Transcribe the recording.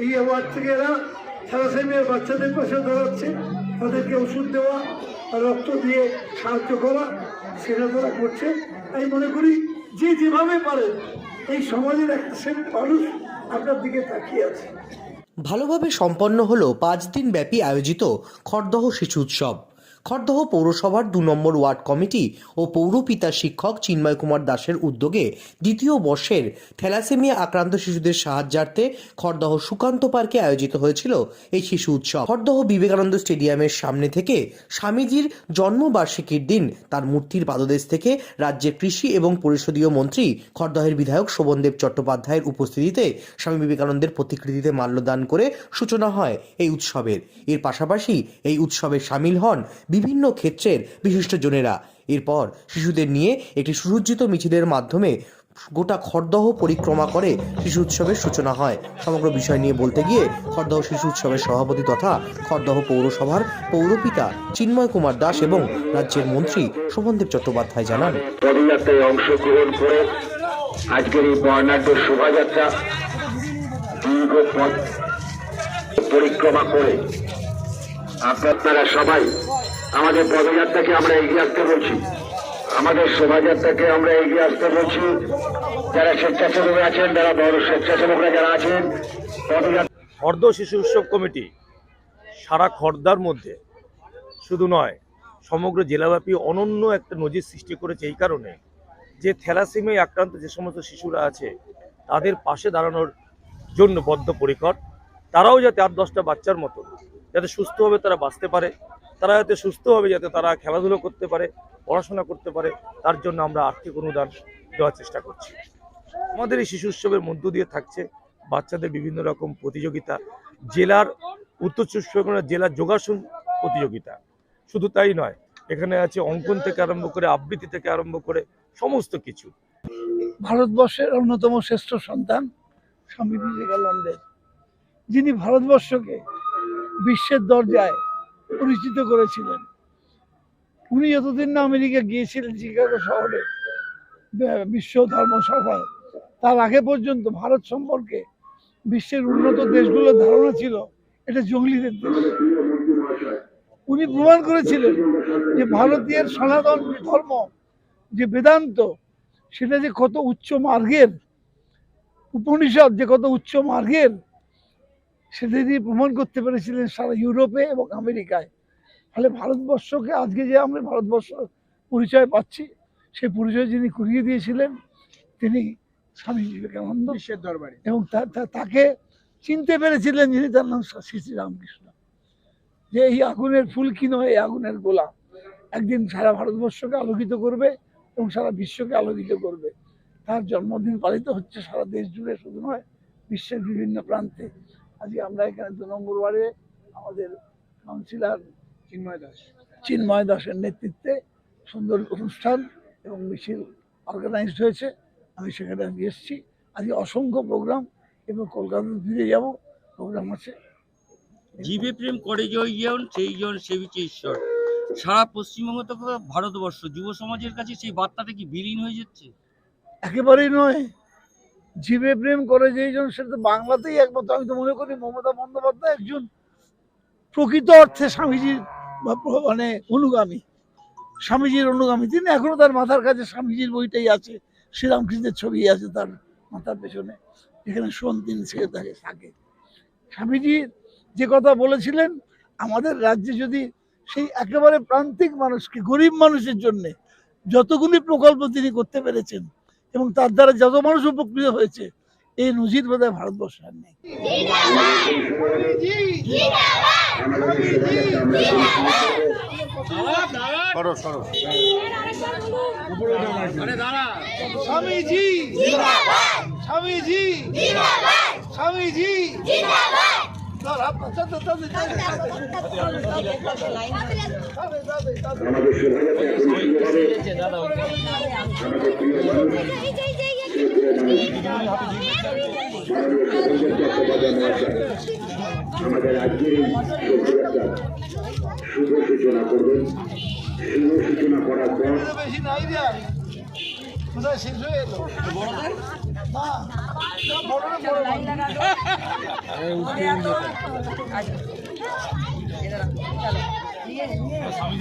এই অ্যাওয়ার্ড থেকে এরা থ্যালাসেমিয়ার বাচ্চাদের পাশে দাঁড়াচ্ছে। তাদেরকে ওষুধ দেওয়া রক্ত দিয়ে সাহায্য করা, সেটা তারা করছে। আমি মনে করি যে যেভাবে পারে এই সমাজের একটা শ্রেণির মানুষ আপনার দিকে তাকিয়ে আছে। ভালোভাবে সম্পন্ন হলো পাঁচ দিন ব্যাপী আয়োজিত খড়দহ শিশু উৎসব। খড়দহ পৌরসভার দু নম্বর ওয়ার্ড কমিটি ও পৌরপিতা শিক্ষক চিন্ময় কুমার দাসের উদ্যোগে দ্বিতীয় বর্ষের থ্যালাসেমিয়া আক্রান্ত শিশুদের সাহায্যার্থে খড়দহ সুকান্ত পার্কে আয়োজিত হয়েছিল এই শিশু উৎসব। খড়দহ বিবেকানন্দ স্টেডিয়ামের সামনে থেকে স্বামীজির জন্মবার্ষিকীর দিন তার মূর্তির পাদদেশ থেকে রাজ্যের কৃষি এবং পরিষদীয় মন্ত্রী, খড়দহের বিধায়ক শোভনদেব চট্টোপাধ্যায়ের উপস্থিতিতে স্বামী বিবেকানন্দের প্রতিকৃতিতে মাল্যদান করে সূচনা হয় এই উৎসবের। এর পাশাপাশি এই উৎসবে সামিল হন বিভিন্ন ক্ষেত্রের বিশিষ্টজনেরা এরপর শিশুদের নিয়ে একটি সুসজ্জিত মিছিলের মাধ্যমে গোটা খড়দহ পরিক্রমা করে শিশু উৎসবের সূচনা হয়। সমগ্র বিষয় নিয়ে বলতে গিয়ে খড়দহ শিশু উৎসবের সভাপতি তথা খড়দহ পৌরসভার পৌরপিতা চিন্ময় কুমার দাস এবং রাজ্যের মন্ত্রী শোভনদেব চট্টোপাধ্যায় জানান। পদযাত্রায় অংশগ্রহণ করে আজকের এই বর্ণাঢ্য শোভাযাত্রা দীর্ঘ পথ পরিক্রমা করে আপনারা সবাই আমাদের পদযাত্রাকে আমরা এগিয়ে আসতে বলছি। আমাদের শোভাযাত্রাকে আমরা এগিয়ে আসতে বলছি। যারা স্বেচ্ছাসেবক আছেন, যারা বড় স্বেচ্ছাসেবকরা যারা আছেন খর্দ শিশু উৎসব কমিটি সারা খর্দার মধ্যে শুধু নয়, সমগ্র জেলাব্যাপী অনন্য একটা নজির সৃষ্টি করেছে এই কারণে যে থ্যালাসেমিয়ায় আক্রান্ত যে সমস্ত শিশুরা আছে, তাদের পাশে দাঁড়ানোর জন্য বদ্ধপরিকর। তারাও যাতে আট দশটা বাচ্চার মতো যাতে সুস্থভাবে তারা বাঁচতে পারে তারা যাতে সুস্থভাবে যাতে তারা খেলাধুলো করতে পারে, পড়াশোনা করতে পারে, তার জন্য আমরা আর্থিক অনুদান দেওয়ার চেষ্টা করছি। আমাদের এই শিশু উৎসবের মধ্য দিয়ে থাকছে বাচ্চাদের বিভিন্ন রকম প্রতিযোগিতা। জেলার উত্তর চব্বিশ পরগনা জেলার যোগাসন প্রতিযোগিতা। শুধু তাই নয়, এখানে আছে অঙ্কন থেকে আরম্ভ করে, আবৃত্তি থেকে আরম্ভ করে সমস্ত কিছু। ভারতবর্ষের অন্যতম শ্রেষ্ঠ সন্তান স্বামী বিবেকানন্দের। যিনি ভারতবর্ষকে বিশ্বের দরজায় পরিচিত করেছিলেন। উনি যতদিন না আমেরিকা গিয়েছিলেন চিকাগো শহরে বিশ্ব ধর্ম সভায়। তার আগে পর্যন্ত ভারত সম্পর্কে বিশ্বের উন্নত দেশগুলোর ধারণা ছিল, এটা জঙ্গলিদের দেশ। উনি প্রমাণ করেছিলেন যে ভারতীয় সনাতন ধর্ম, যে বেদান্ত, সেটা যে কত উচ্চ মার্গের, উপনিষদ যে কত উচ্চ মার্গের সেটা দিয়ে প্রমাণ করতে পেরেছিলেন সারা ইউরোপে এবং আমেরিকায়। ফলে ভারতবর্ষকে আজকে যে আমরা ভারতবর্ষ পরিচয় পাচ্ছি সেই পরিচয় যিনি করিয়ে দিয়েছিলেন তিনি স্বামী বিবেকানন্দ বিশ্বের দরবারে। এবং তাকে চিনতে পেরেছিলেন যিনি তার নাম শ্রী শ্রী রামকৃষ্ণ। যে এই আগুনের ফুল কি নয় এই আগুনের গোলা। একদিন সারা ভারতবর্ষকে আলোকিত করবে এবং সারা বিশ্বকে আলোকিত করবে। তার জন্মদিন পালিত হচ্ছে সারা দেশ জুড়ে শুধু নয় বিশ্বের বিভিন্ন প্রান্তে। আজকে আমরা এখানে দু নম্বর ওয়ার্ডে আমাদের কাউন্সিলর চিন্ময় দাস। চিন্ময় দাসের নেতৃত্বে সুন্দর অনুষ্ঠান এবং মিছিল অর্গানাইজড হয়েছে। আমি সেখানে আমি এসেছি। আজকে অসংখ্য প্রোগ্রাম এবং কলকাতা ফিরে যাব। প্রোগ্রাম আছে। জীবে প্রেম করে যেমন সেই জন সেবিছে ঈশ্বর। সারা পশ্চিমবঙ্গ তথা ভারতবর্ষ যুব সমাজের কাছে সেই বার্তাটা কি বিলীন হয়ে যাচ্ছে? একেবারেই নয়। জীবে প্রেম করে যেই জন, সেটা তো বাংলাতেই একমাত্র। আমি তো মনে করি মমতা বন্দ্যোপাধ্যায় একজন প্রকৃত অর্থে স্বামীজির মানে অনুগামী। স্বামীজির অনুগামী। তিনি এখনও তার মাথার কাছে স্বামীজির বইটাই আছে, শ্রীরামকৃষ্ণের ছবি আছে তার মাথার পেছনে। এখানে শোন তিনি থেকে থাকে থাকে। স্বামীজি যে কথা বলেছিলেন, আমাদের রাজ্যে যদি সেই একেবারে প্রান্তিক মানুষকে, গরিব মানুষের জন্যে যতগুলি প্রকল্প তিনি করতে পেরেছেন এবং তার দ্বারা যত মানুষ উপকৃত হয়েছে, এই নজির বোধহয় ভারতবর্ষে আর নেই। স্বামীজি স্বামীজি স্বামীজি আমাদের শোভাযাত্রা এখন শুরু হবে আমাদের প্রিয় মানুষ আমাদের আজকের এই শোভাযাত্রা শুভ সূচনা করবেন শুভ সূচনা করার পর। কোথায় শেষ হয়ে স্বামী